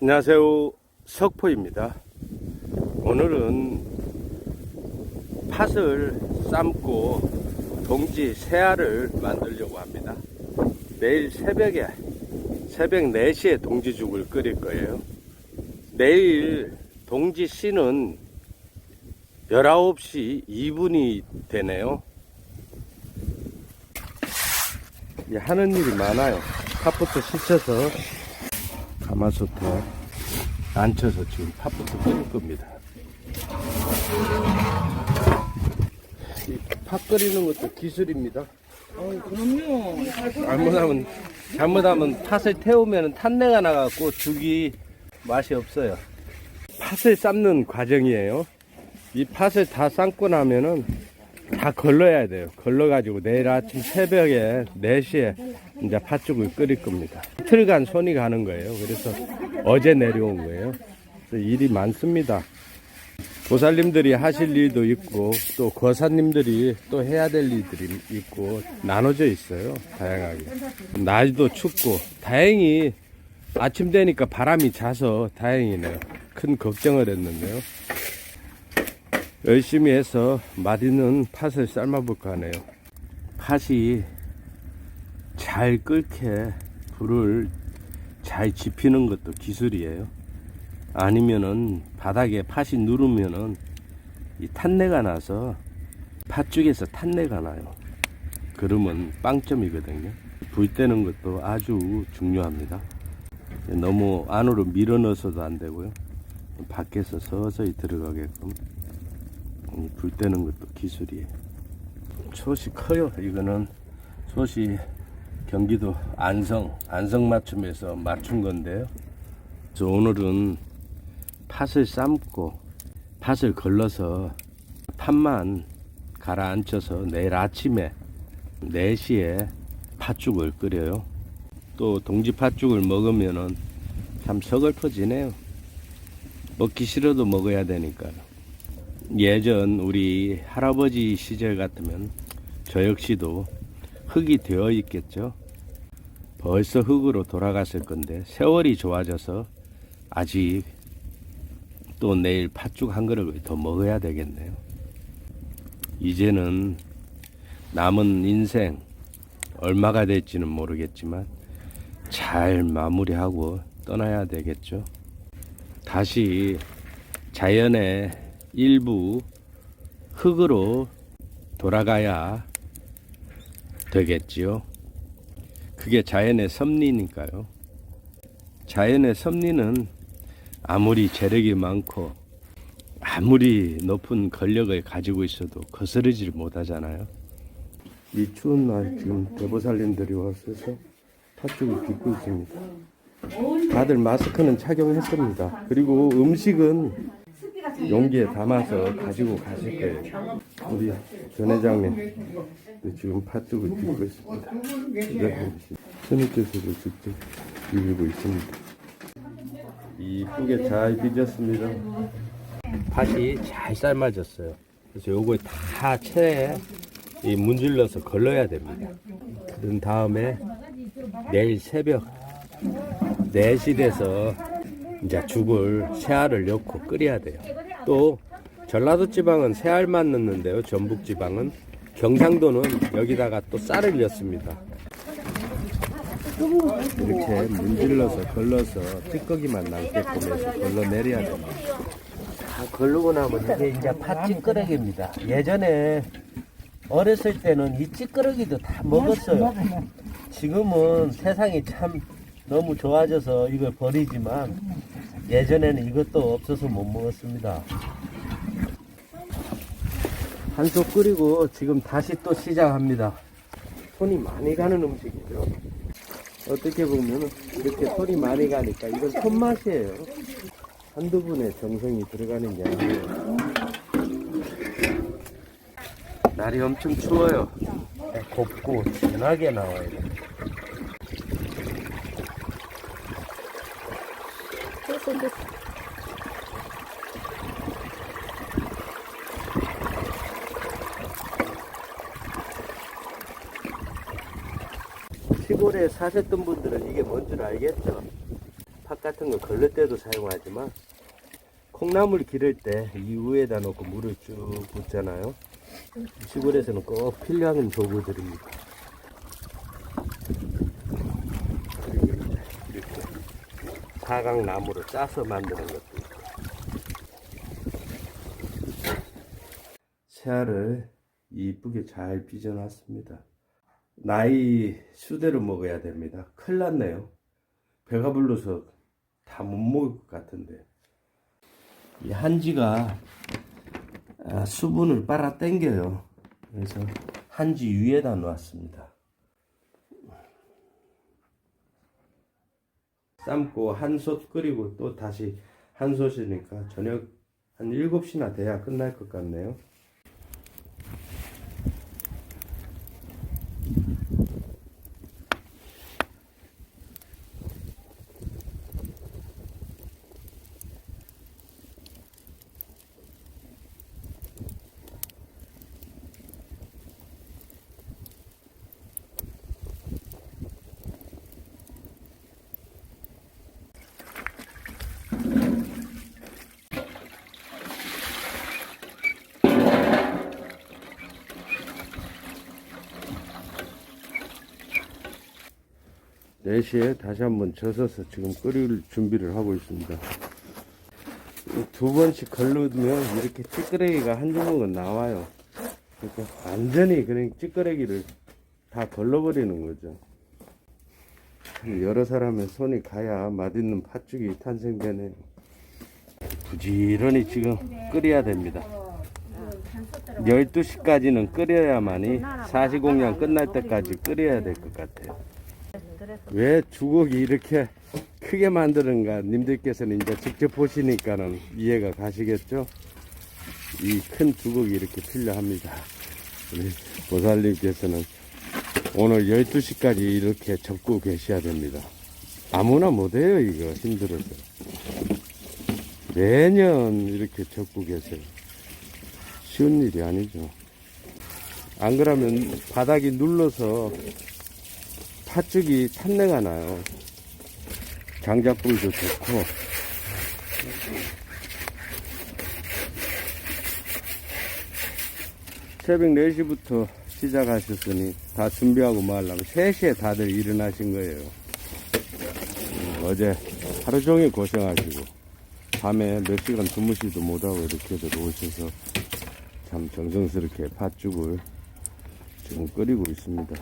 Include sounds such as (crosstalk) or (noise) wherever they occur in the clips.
안녕하세요. 석포입니다. 오늘은 팥을 삶고 동지 새알을 만들려고 합니다. 내일 새벽에, 새벽 4시에 동지죽을 끓일 거예요. 내일 동지 씨는 19시 2분이 되네요. 하는 일이 많아요. 팥부터 씻어서 가마솥에 앉혀서 지금 팥부터 끓일 겁니다. 이팥 끓이는 것도 기술입니다. 어, 그럼요. 잘못하면 잘못하면 팥을 태우면 탄내가 나갖고 죽이 맛이 없어요. 팥을 삶는 과정이에요. 이 팥을 다 삶고 나면은 다 걸러야 돼요. 걸러가지고 내일 아침 새벽에 4시에 이제 팥죽을 끓일 겁니다. 이틀간 손이 가는 거예요. 그래서 어제 내려온 거예요. 일이 많습니다. 보살님들이 하실 일도 있고 또 거사님들이 또 해야 될 일들이 있고 나눠져 있어요. 다양하게. 날도 춥고 다행히 아침 되니까 바람이 자서 다행이네요. 큰 걱정을 했는데요. 열심히 해서 맛있는 팥을 삶아볼까 하네요. 팥이 잘 끓게 불을 잘 지피는 것도 기술이에요. 아니면은 바닥에 팥이 누르면은 이 탄내가 나서 팥죽에서 탄내가 나요. 그러면 빵점이거든요. 불 때는 것도 아주 중요합니다. 너무 안으로 밀어 넣어서도 안 되고요. 밖에서 서서히 들어가게끔 이불 때는 것도 기술이에요. 솥이 커요. 이거는 솥이 경기도 안성, 안성 맞춤에서 맞춘 건데요. 그래서 오늘은 팥을 삶고 팥을 걸러서 팥만 가라앉혀서 내일 아침에 4시에 팥죽을 끓여요. 또 동지 팥죽을 먹으면은 참 서글퍼지네요. 먹기 싫어도 먹어야 되니까요. 예전 우리 할아버지 시절 같으면 저 역시도 흙이 되어 있겠죠. 벌써 흙으로 돌아갔을 건데 세월이 좋아져서 아직 또 내일 팥죽 한 그릇을 더 먹어야 되겠네요. 이제는 남은 인생 얼마가 될지는 모르겠지만 잘 마무리하고 떠나야 되겠죠. 다시 자연의 일부 흙으로 돌아가야 되겠지요. 그게 자연의 섭리니까요. 자연의 섭리는 아무리 재력이 많고 아무리 높은 권력을 가지고 있어도 거스르질 못하잖아요. 이 추운 날 지금 대보살님들이 와서 팥죽을 빚고 있습니다. 다들 마스크는 착용했습니다. 그리고 음식은 용기에 담아서 가지고 가실 거예요. 우리 전 회장님 지금 팥죽을 빚고 있습니다. 네, 스님께서도 직접 비비고 있습니다. 이쁘게 잘 빚었습니다. 팥이 잘 삶아졌어요. 그래서 요거 다 체에 이 문질러서 걸러야 됩니다. 그런 다음에 내일 새벽 4시 돼서 이제 죽을 새알을 넣고 끓여야 돼요. 또 전라도 지방은 새알만 넣는데요. 전북 지방은 경상도는 여기다가 또 쌀을 넣습니다. 이렇게 문질러서 걸러서 찌꺼기만 남게끔 해서 걸러내려야 됩니다. 다 걸르고 나면 이게 이제 팥찌꺼기입니다. 예전에 어렸을 때는 이 찌꺼기도 다 먹었어요. 지금은 세상이 참 너무 좋아져서 이걸 버리지만 예전에는 이것도 없어서 못 먹었습니다. 한솥 끓이고 지금 다시 또 시작합니다. 손이 많이 가는 음식이죠. 어떻게 보면 이렇게 손이 많이 가니까 이건 손맛이에요. 한두 분의 정성이 들어가는 양이에요. 날이 엄청 추워요. 곱고 진하게 나와야 시골에 사셨던 분들은 이게 뭔 줄 알겠죠? 팥 같은 거 걸릴 때도 사용하지만 콩나물 기를 때 이 위에다 놓고 물을 쭉 붓잖아요. 시골에서는 꼭 필요한 도구들입니다. 그리고 이렇게 사각나무로 짜서 만드는 것도 있고. 새알을 이쁘게 잘 빚어놨습니다. 나이 수대로 먹어야 됩니다. 큰일 났네요. 배가 불러서 다 못 먹을 것 같은데. 이 한지가 아, 수분을 빨아 당겨요. 그래서 한지 위에다 놓았습니다. 삶고 한솥 끓이고 또 다시 한솥이니까 저녁 한 7시나 돼야 끝날 것 같네요. 네시에 다시 한번 젖어서 지금 끓일 준비를 하고 있습니다. 두 번씩 걸르면 이렇게 찌끄레기가 한 주먹은 나와요. 그러니까 완전히 그냥 찌끄레기를 다 걸러버리는 거죠. 여러 사람의 손이 가야 맛있는 팥죽이 탄생되네요. 부지런히 지금 끓여야 됩니다. 12시까지는 끓여야만이 사시공양 끝날 때까지 끓여야 될 것 같아요. 왜 주걱이 이렇게 크게 만드는가 님들께서는 이제 직접 보시니까는 이해가 가시겠죠? 이 큰 주걱이 이렇게 필요합니다. 우리 보살님께서는 오늘 12시까지 이렇게 접고 계셔야 됩니다. 아무나 못해요, 이거 힘들어서. 매년 이렇게 접고 계세요. 쉬운 일이 아니죠. 안 그러면 바닥이 눌러서 팥죽이 탄내가 나요. 장작불도 좋고. 새벽 4시부터 시작하셨으니 다 준비하고 뭐 하려면 3시에 다들 일어나신 거예요. 음, 어제 하루 종일 고생하시고 밤에 몇 시간 주무시도 못하고 이렇게들 오셔서 참 정성스럽게 팥죽을 지금 끓이고 있습니다.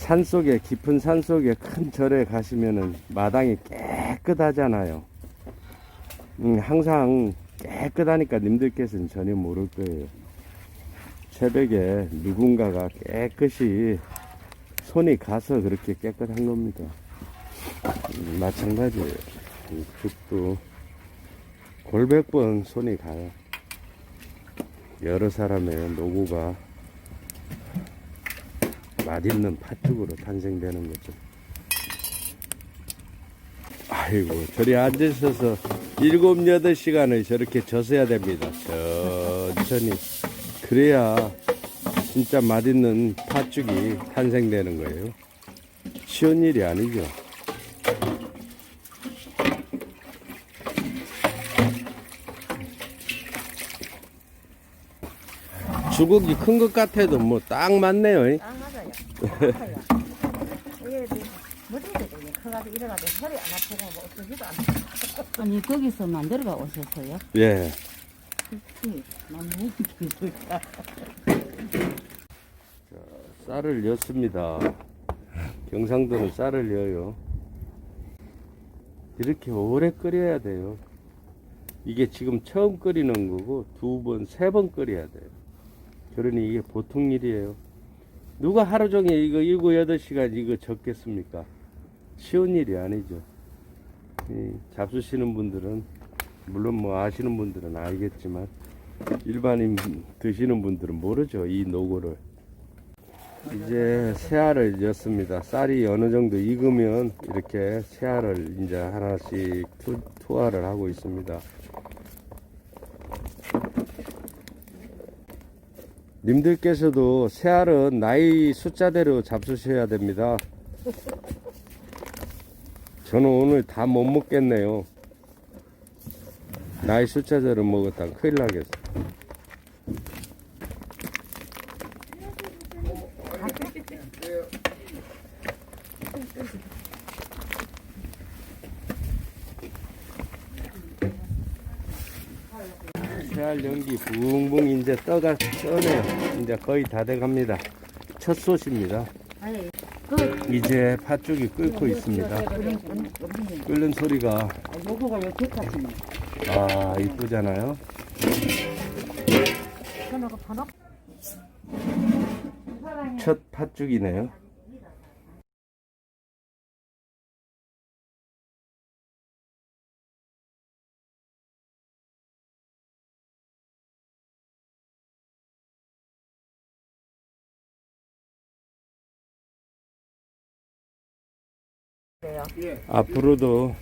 산 속에 깊은 산 속에 큰 절에 가시면은 마당이 깨끗하잖아요. 음, 항상 깨끗하니까 님들께서는 전혀 모를 거예요. 새벽에 누군가가 깨끗이 손이 가서 그렇게 깨끗한 겁니다. 음, 마찬가지예요. 이 죽도 골백 번 손이 가요. 여러 사람의 노고가 맛있는 팥죽으로 탄생되는 거죠. 아이고, 저리 앉으셔서 일곱, 여덟 시간을 저렇게 젖어야 됩니다. 천천히. 그래야 진짜 맛있는 팥죽이 탄생되는 거예요. 쉬운 일이 아니죠. 주걱이 큰 것 같아도 뭐 딱 맞네요. 아 맞아요. 아파요. 이게 뭐든지 커가지고 이래가지고 허리 안 아프고 뭐 어떠지도 않고. 아니 거기서 만들어가 오셨어요? 예. (laughs) 그치 기술자 쌀을 였습니다. 경상도는 쌀을 여요. 이렇게 오래 끓여야 돼요. 이게 지금 처음 끓이는 거고 두 번, 세 번 끓여야 돼요. 그러니 이게 보통 일이에요. 누가 하루 종일 이거 일곱, 여덟 시간 이거 적겠습니까? 쉬운 일이 아니죠. 이 잡수시는 분들은 물론 뭐 아시는 분들은 알겠지만 일반인 드시는 분들은 모르죠. 이 노고를. 이제 새알을 였습니다. 쌀이 어느 정도 익으면 이렇게 새알을 이제 하나씩 투, 투하를 하고 있습니다. 님들께서도 새알은 나이 숫자대로 잡수셔야 됩니다. 저는 오늘 다 못 먹겠네요. 나이 숫자대로 먹었다 큰일 나겠어. 연기 붕붕 이제 떠가 떠네요. 이제 거의 다 돼갑니다. 첫 솥입니다. 이제 팥죽이 끓고 있습니다. 끓는 소리가. 아 이쁘잖아요. 첫 팥죽이네요. 앞으로도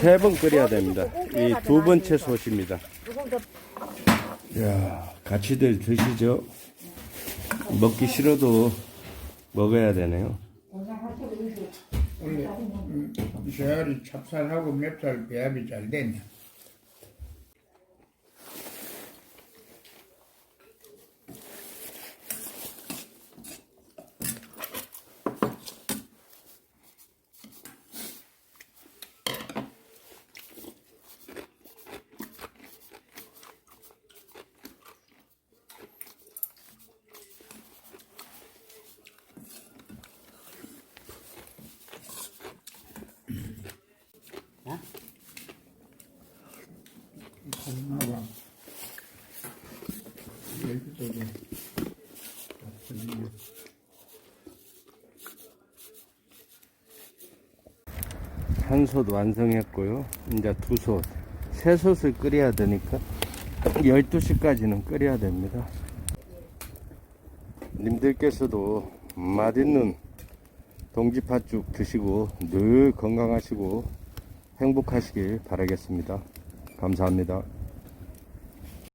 세 번 끓여야 됩니다. 이 두 번째 솥입니다. 야, 같이들 드시죠. 먹기 싫어도 먹어야 되네요. 원래 음, 새알이 찹쌀하고 맵쌀 배합이 잘 됐네. 콩나방 여기도 좀 한솥 완성했고요. 이제 두 솥, 세 솥을 끓여야 되니까 12시까지는 끓여야 됩니다. 님들께서도 맛있는 동지팥죽 드시고 늘 건강하시고 행복하시길 바라겠습니다. 감사합니다.